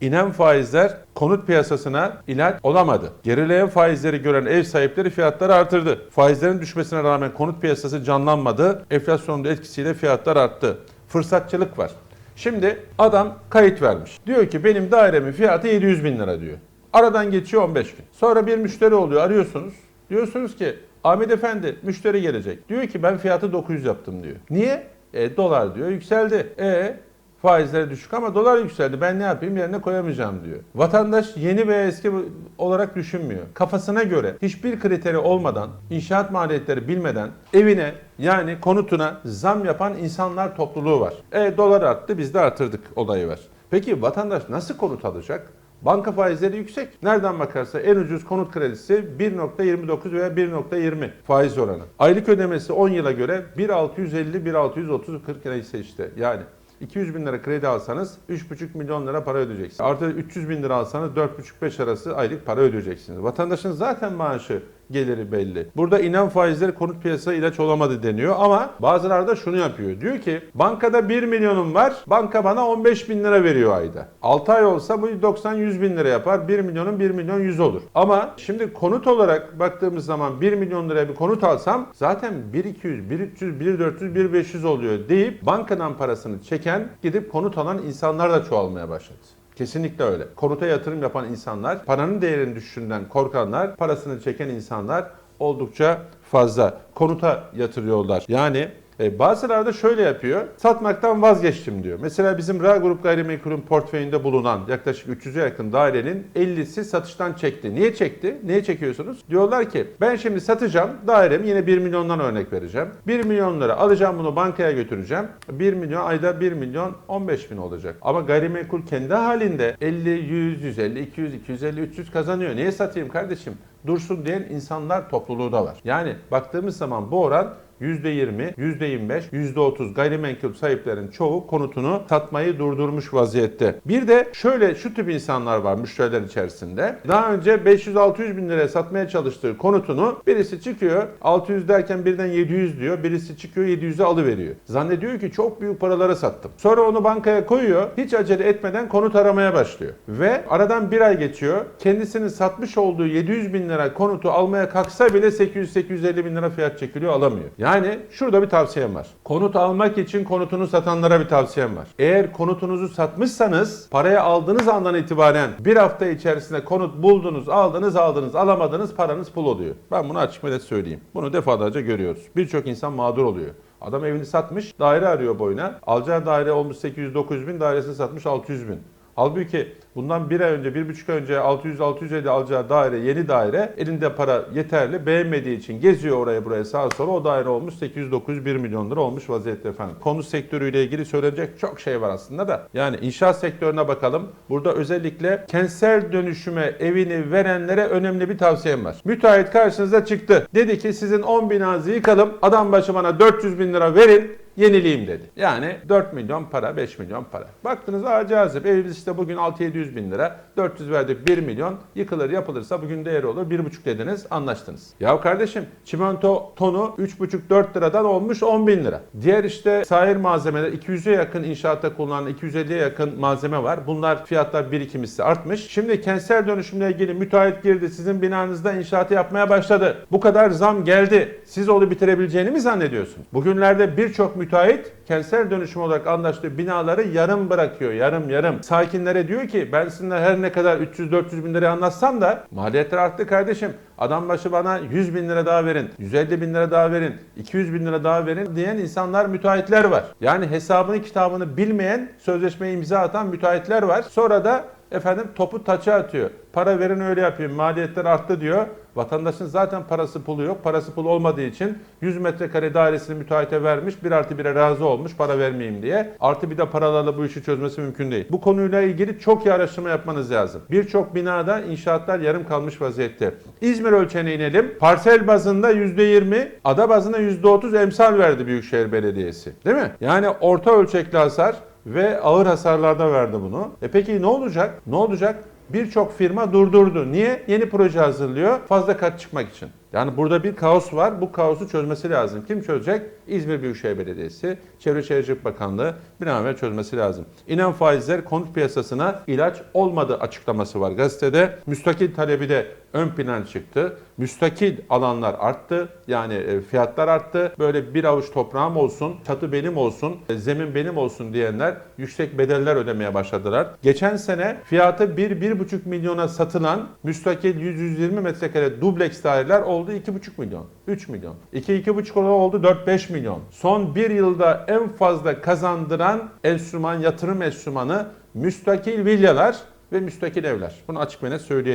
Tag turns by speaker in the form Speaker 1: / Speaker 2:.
Speaker 1: inen faizler konut piyasasına ilaç olamadı. Gerileyen faizleri gören ev sahipleri fiyatları artırdı. Faizlerin düşmesine rağmen konut piyasası canlanmadı. Enflasyonun etkisiyle fiyatlar arttı. Fırsatçılık var. Şimdi adam kayıt vermiş. Diyor ki benim dairemin fiyatı 700 bin lira diyor. Aradan geçiyor 15 gün. Sonra bir müşteri oluyor arıyorsunuz. Diyorsunuz ki Ahmet Efendi müşteri gelecek. Diyor ki ben fiyatı 900 yaptım diyor. Niye? E, dolar diyor yükseldi. E faizleri düşük ama dolar yükseldi. Ben ne yapayım yerine koyamayacağım diyor. Vatandaş yeni veya eski olarak düşünmüyor. Kafasına göre hiçbir kriteri olmadan, inşaat maliyetleri bilmeden evine yani konutuna zam yapan insanlar topluluğu var. E dolar arttı biz de artırdık olayı var. Peki vatandaş nasıl konut alacak? Banka faizleri yüksek. Nereden bakarsa en ucuz konut kredisi 1.29 veya 1.20 faiz oranı. Aylık ödemesi 10 yıla göre 1.650, 1.630, 40 neyse işte yani. 200 bin lira kredi alsanız 3,5 milyon lira para ödeyeceksiniz. Artı 300 bin lira alsanız 4,5-5 arası aylık para ödeyeceksiniz. Vatandaşın zaten maaşı geliri belli. Burada inen faizleri konut piyasası ilaç olamadı deniyor ama bazıları da şunu yapıyor. Diyor ki bankada 1 milyonum var banka bana 15 bin lira veriyor ayda. 6 ay olsa bu 90-100 bin lira yapar. 1 milyonun 1 milyon 100 olur. Ama şimdi konut olarak baktığımız zaman 1 milyon liraya bir konut alsam zaten 1-200, 1-300, 1-400, 1-500 oluyor deyip bankadan parasını çeken gidip konut alan insanlar da çoğalmaya başladı. Kesinlikle öyle. Konuta yatırım yapan insanlar, paranın değerinin düşüşünden korkanlar, parasını çeken insanlar oldukça fazla. Konuta yatırıyorlar. Yani e, bazıları da şöyle yapıyor. Satmaktan vazgeçtim diyor. Mesela bizim Ra Grup Gayrimenkul'ün portföyünde bulunan yaklaşık 300'e yakın dairenin 50'si satıştan çekti. Niye çekti? Niye çekiyorsunuz? Diyorlar ki ben şimdi satacağım dairemi yine 1 milyondan örnek vereceğim. 1 milyon lira alacağım bunu bankaya götüreceğim. 1 milyon ayda 1 milyon 15 bin olacak. Ama gayrimenkul kendi halinde 50, 100, 150, 200, 250, 300 kazanıyor. Niye satayım kardeşim? Dursun diyen insanlar topluluğu da var. Yani baktığımız zaman bu oran %20, %25, %30 gayrimenkul sahiplerin çoğu konutunu satmayı durdurmuş vaziyette. Bir de şöyle şu tip insanlar var müşteriler içerisinde. Daha önce 500-600 bin liraya satmaya çalıştığı konutunu birisi çıkıyor 600 derken birden 700 diyor. Birisi çıkıyor 700'e alıveriyor. Zannediyor ki çok büyük paralara sattım. Sonra onu bankaya koyuyor. Hiç acele etmeden konut aramaya başlıyor. Ve aradan bir ay geçiyor. Kendisinin satmış olduğu 700 bin lira konutu almaya kalksa bile 800-850 bin lira fiyat çekiliyor alamıyor. Yani şurada bir tavsiyem var. Konut almak için konutunu satanlara bir tavsiyem var. Eğer konutunuzu satmışsanız parayı aldığınız andan itibaren bir hafta içerisinde konut buldunuz, aldınız, aldınız, alamadınız paranız pul oluyor. Ben bunu açık net söyleyeyim. Bunu defalarca görüyoruz. Birçok insan mağdur oluyor. Adam evini satmış, daire arıyor boyuna. Alacağı daire olmuş 800-900 bin, dairesini satmış 600 bin. Halbuki bundan bir ay önce, bir buçuk ay önce 600-650 alacağı daire, yeni daire elinde para yeterli beğenmediği için geziyor oraya buraya sağa sola o daire olmuş 800-901 milyon lira olmuş vaziyette efendim. Konut sektörüyle ilgili söylenecek çok şey var aslında da. Yani inşaat sektörüne bakalım. Burada özellikle kentsel dönüşüme evini verenlere önemli bir tavsiyem var. Müteahhit karşınıza çıktı. Dedi ki sizin 10 binanızı yıkalım. Adam başı bana 400 bin lira verin yenileyim dedi. Yani 4 milyon para, 5 milyon para. Baktınız aa cazip evimiz işte bugün 6-700 bin lira, 400 verdik 1 milyon, yıkılır yapılırsa bugün değeri olur 1,5 dediniz anlaştınız. Ya kardeşim çimento tonu 3,5-4 liradan olmuş 10 bin lira. Diğer işte sahil malzemeler 200'e yakın inşaatta kullanılan 250'ye yakın malzeme var. Bunlar fiyatlar bir iki misli artmış. Şimdi kentsel dönüşümle ilgili müteahhit girdi sizin binanızda inşaatı yapmaya başladı. Bu kadar zam geldi. Siz onu bitirebileceğini mi zannediyorsun? Bugünlerde birçok müteahhit kentsel dönüşüm olarak anlaştığı binaları yarım bırakıyor. Yarım yarım. Sakinlere diyor ki ben sizinle her ne kadar 300-400 bin liraya anlatsam da maliyetler arttı kardeşim. Adam başı bana 100 bin lira daha verin, 150 bin lira daha verin, 200 bin lira daha verin diyen insanlar müteahhitler var. Yani hesabını kitabını bilmeyen sözleşmeyi imza atan müteahhitler var. Sonra da efendim topu taça atıyor. Para verin öyle yapayım maliyetler arttı diyor. Vatandaşın zaten parası pulu yok. Parası pul olmadığı için 100 metrekare dairesini müteahhite vermiş. Bir artı bire razı olmuş para vermeyeyim diye. Artı bir de paralarla bu işi çözmesi mümkün değil. Bu konuyla ilgili çok iyi araştırma yapmanız lazım. Birçok binada inşaatlar yarım kalmış vaziyette. İzmir ölçeğine inelim. Parsel bazında %20, ada bazında %30 emsal verdi Büyükşehir Belediyesi. Değil mi? Yani orta ölçekli hasar ve ağır hasarlarda verdi bunu. E peki ne olacak? Ne olacak? Birçok firma durdurdu. Niye? Yeni proje hazırlıyor. Fazla kat çıkmak için. Yani burada bir kaos var. Bu kaosu çözmesi lazım. Kim çözecek? İzmir Büyükşehir Belediyesi, Çevre Şehircilik Bakanlığı bir an evvel çözmesi lazım. İnen faizler konut piyasasına ilaç olmadı açıklaması var gazetede. Müstakil talebi de ön plan çıktı. Müstakil alanlar arttı. Yani e, fiyatlar arttı. Böyle bir avuç toprağım olsun, çatı benim olsun, e, zemin benim olsun diyenler yüksek bedeller ödemeye başladılar. Geçen sene fiyatı 1-1,5 milyona satılan müstakil 100-120 metrekare dubleks daireler oldu 2,5 milyon, 3 milyon. 2-2,5 oldu 4-5 milyon. Son bir yılda en fazla kazandıran enstrüman, yatırım enstrümanı müstakil villalar ve müstakil evler. Bunu açık ve net söyleyelim.